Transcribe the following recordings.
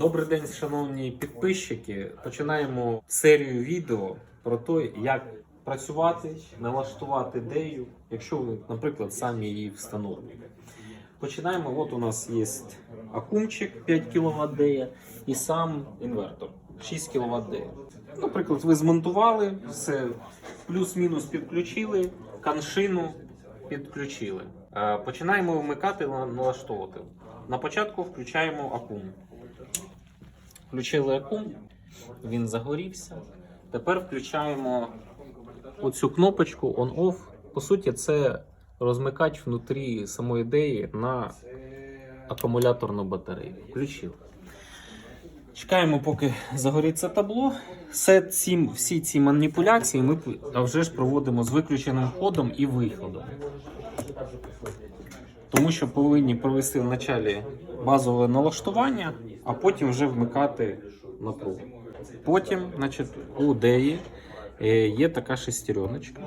Добрий день, шановні підписчики. Починаємо серію відео про те, як працювати, налаштувати дею, якщо ви, наприклад, самі її встановлюєте. Починаємо. От у нас є акумчик 5 кВт дея і сам інвертор 6 кВт дея. Наприклад, ви змонтували, все плюс-мінус підключили, каншину підключили. Е, Починаємо вмикати, на- налаштовувати. На початку включаємо акум. Включили акум, він загорівся. Тепер включаємо оцю кнопочку on-off. По суті, це розмикач внутрі самої ідеї на акумуляторну батарею. Включили. Чекаємо, поки загоріться табло. Все ці, всі ці маніпуляції ми вже ж проводимо з виключеним входом і виходом. Тому що повинні провести в началі базове налаштування, а потім вже вмикати напругу. Потім, значить, у деї е, є така шестереночка.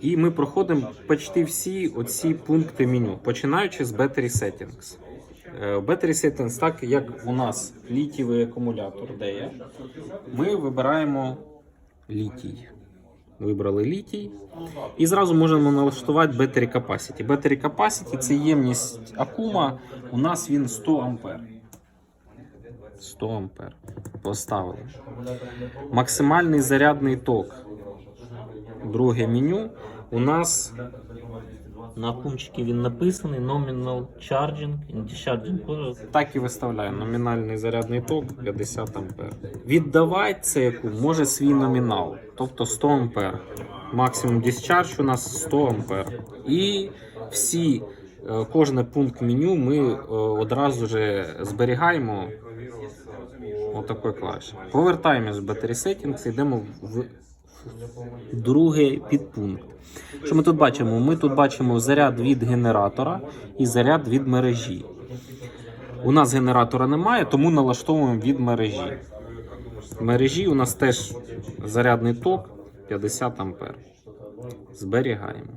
І ми проходимо почти всі оці пункти меню, починаючи з Battery Settings. Е, Battery Settings, так як у нас літієвий акумулятор DEA, ми вибираємо літій. Вибрали літій. І зразу можемо налаштувати Battery Capacity. Battery Capacity це ємність акума. У нас він 100 ампер. 100 ампер. Поставили. Максимальний зарядний ток. Друге меню. У нас на акумчикі він написаний Nominal Charging and Discharging Current. Так і виставляємо. Номінальний зарядний ток 50 ампер. Віддавати цей акум може свій номінал, тобто 100 ампер. Максимум discharge у нас 100 ампер. І всі, е, кожен пункт меню ми е, одразу же зберігаємо отакою клавішою. Повертаємось в Battery Settings, йдемо в другий підпункт. Що ми тут бачимо? Ми тут бачимо заряд від генератора і заряд від мережі. У нас генератора немає, тому налаштовуємо від мережі. В мережі у нас теж зарядний ток 50 ампер. Зберігаємо.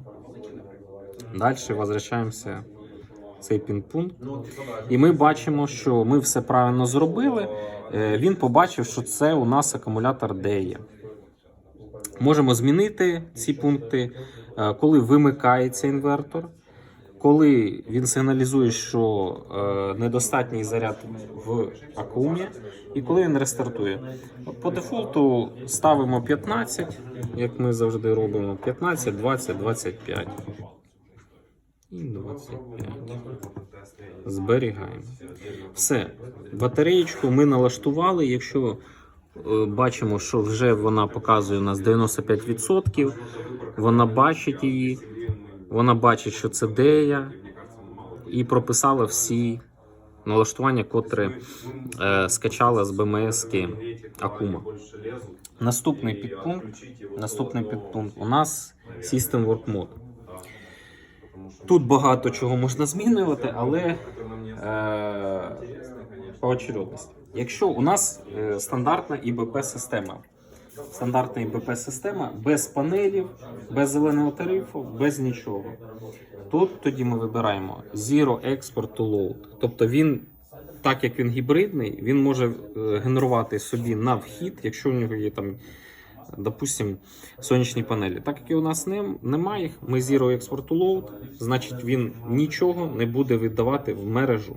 Далі возвращаємося в цей пінпункт. І ми бачимо, що ми все правильно зробили. Е, Він побачив, що це у нас акумулятор DEA. Можемо змінити ці пункти, е, коли вимикається інвертор, коли він сигналізує, що е, недостатній заряд в акумі, і коли він рестартує. По дефолту ставимо 15, як ми завжди робимо: 15, 20, 25. І 25. Зберігаємо. Все. Батареєчку ми налаштували. Якщо бачимо, що вже вона показує у нас 95%, вона бачить її, вона бачить, що це дея, і прописала всі налаштування, котре е, скачала з БМС Акума. Наступний підпункт, наступний підпункт у нас System Work Mode. Тут багато чого можна змінювати, але е, по очередності. Якщо у нас е, стандартна ІБП-система, стандартна ІБП-система без панелів, без зеленого тарифу, без нічого. Тут тоді ми вибираємо Zero Export to Load. Тобто він, так як він гібридний, він може е, генерувати собі на вхід, якщо у нього є там допустим, сонячні панелі. Так як і у нас немає ми Zero Export to Load, значить він нічого не буде віддавати в мережу.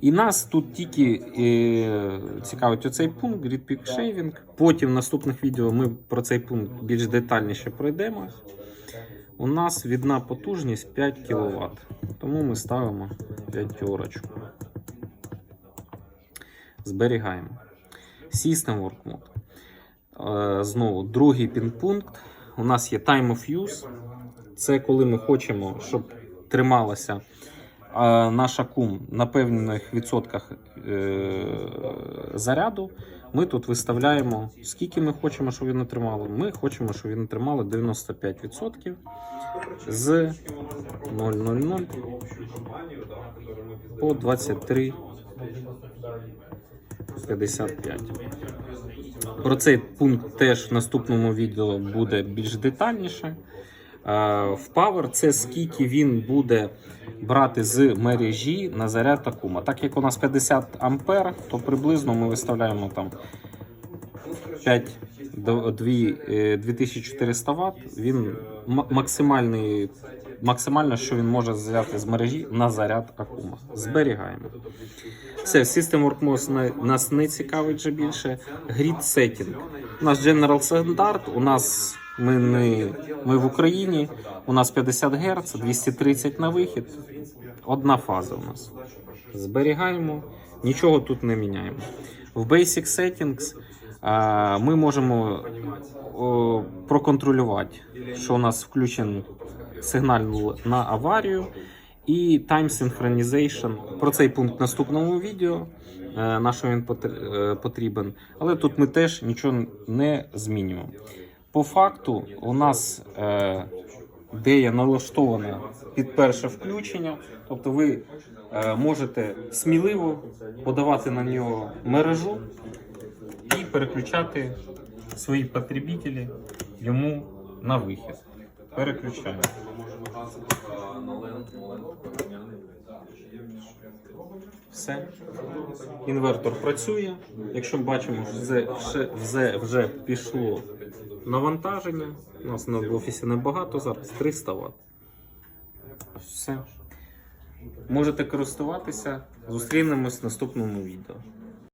І нас тут тільки е, цікавить оцей пункт Grid Peak Shaving. Потім в наступних відео ми про цей пункт більш детальніше пройдемо. У нас відна потужність 5 кВт, тому ми ставимо 5 орочку. Зберігаємо. System Work Mode. Е, Знову другий пінпункт. У нас є Time of Use. Це коли ми хочемо, щоб трималася е, наш акум на певних відсотках е, заряду. Ми тут виставляємо, скільки ми хочемо, щоб він отримало. Ми хочемо, щоб він отримало 95% з 0,00 по 23 55. Про цей пункт теж в наступному відео буде більш детальніше. В Power це скільки він буде брати з мережі на заряд Акума. Так як у нас 50 ампер, то приблизно ми виставляємо там 5 до 2, е, 2400 Вт. Він максимальний, максимально, що він може взяти з мережі на заряд Акума. Зберігаємо. Все, System Work Mode на- нас не цікавить вже більше. Grid Setting. У нас General стандарт, у нас ми, не, ми в Україні, у нас 50 Гц, 230 на вихід. Одна фаза у нас. Зберігаємо, нічого тут не міняємо. В Basic Settings а, ми можемо о, проконтролювати, що у нас включений сигнал на аварію і Time Synchronization. Про цей пункт в наступному відео, е, на що він е, потрібен. Але тут ми теж нічого не змінюємо. По факту, у нас е, дея налаштована під перше включення, тобто ви е, можете сміливо подавати на нього мережу і переключати свої потребителі йому на вихід. Переключаємо. Все. Інвертор працює. Якщо ми бачимо, що вже, вже, пішло навантаження. У нас на офісі небагато, зараз 300 Вт. Все. Можете користуватися. Зустрінемось в наступному відео.